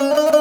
you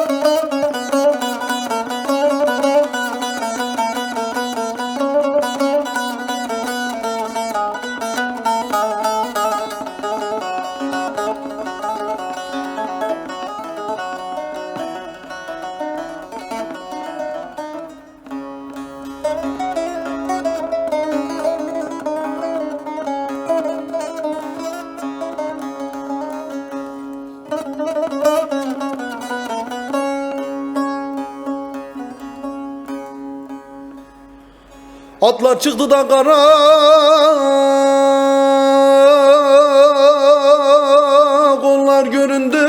Atlar çıktı da kara Kollar göründü.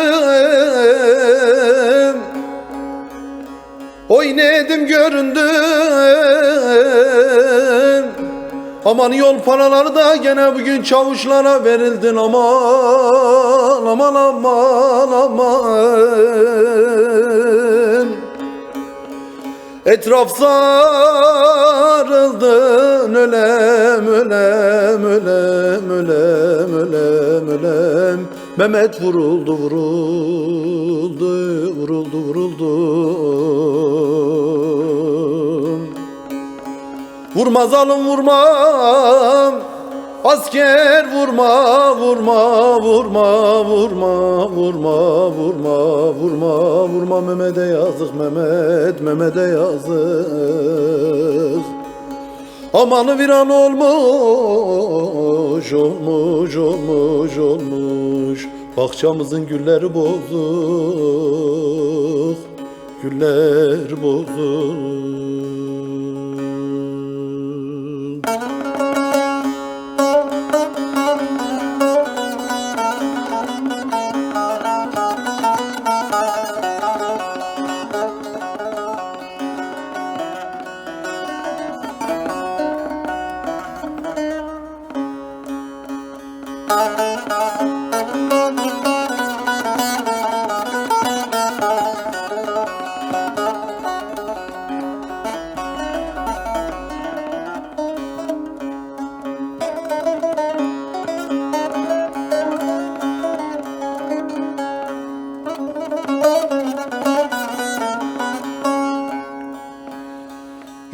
Oy nedim göründüm Aman yol paraları da gene bugün çavuşlara verildin. Aman aman aman aman. Etraf sarıldın ölem ölem ölem ölem ölem ölem Mehmet vuruldu vuruldu vuruldu vuruldu. Vurma zalim vurma Asker vurma vurma vurma vurma vurma vurma vurma vurma. Mehmet'e yazık Mehmet Mehmet'e yazık Amanı viran olmuş olmuş olmuş olmuş. Bahçamızın gülleri bozuk Güller bozuk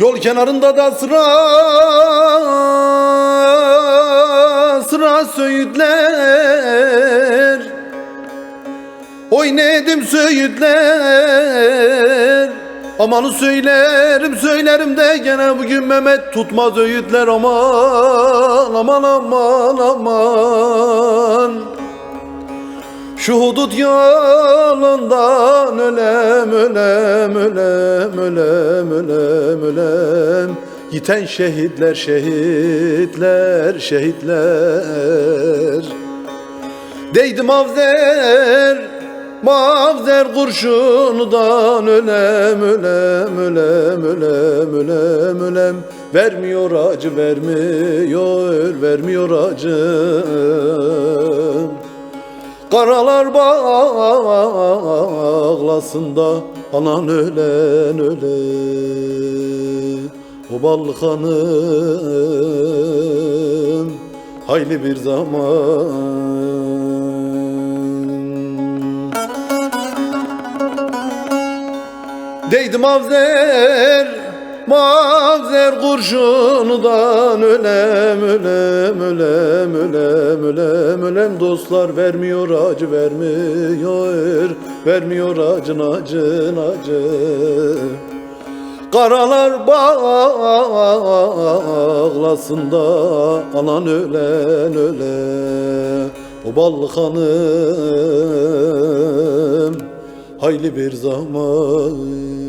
Yol kenarında da sıra sıra söğütler. Oy nedim söğütler. Amanı söylerim söylerim de gene bugün Mehmet tutmaz öğütler. Aman aman aman aman. Şu hudut yolundan ölem ölem ölem ölem ölem ölem Giten şehitler şehitler şehitler. Değdi mavzer mavzer kurşundan ölem ölem ölem ölem ölem ölem. Vermiyor acı vermiyor vermiyor acı. Karalar bağlasın da anan ölen öle O ballı hanım hayli bir zaman. Değdi mavzer Mavzer kurşundan ölem ölem ölem ölem ölem ölem. Dostlar vermiyor acı vermiyor vermiyor acın acın acı Karalar bağlasın da anan ölen öle. O ballı hanım hayli bir zaman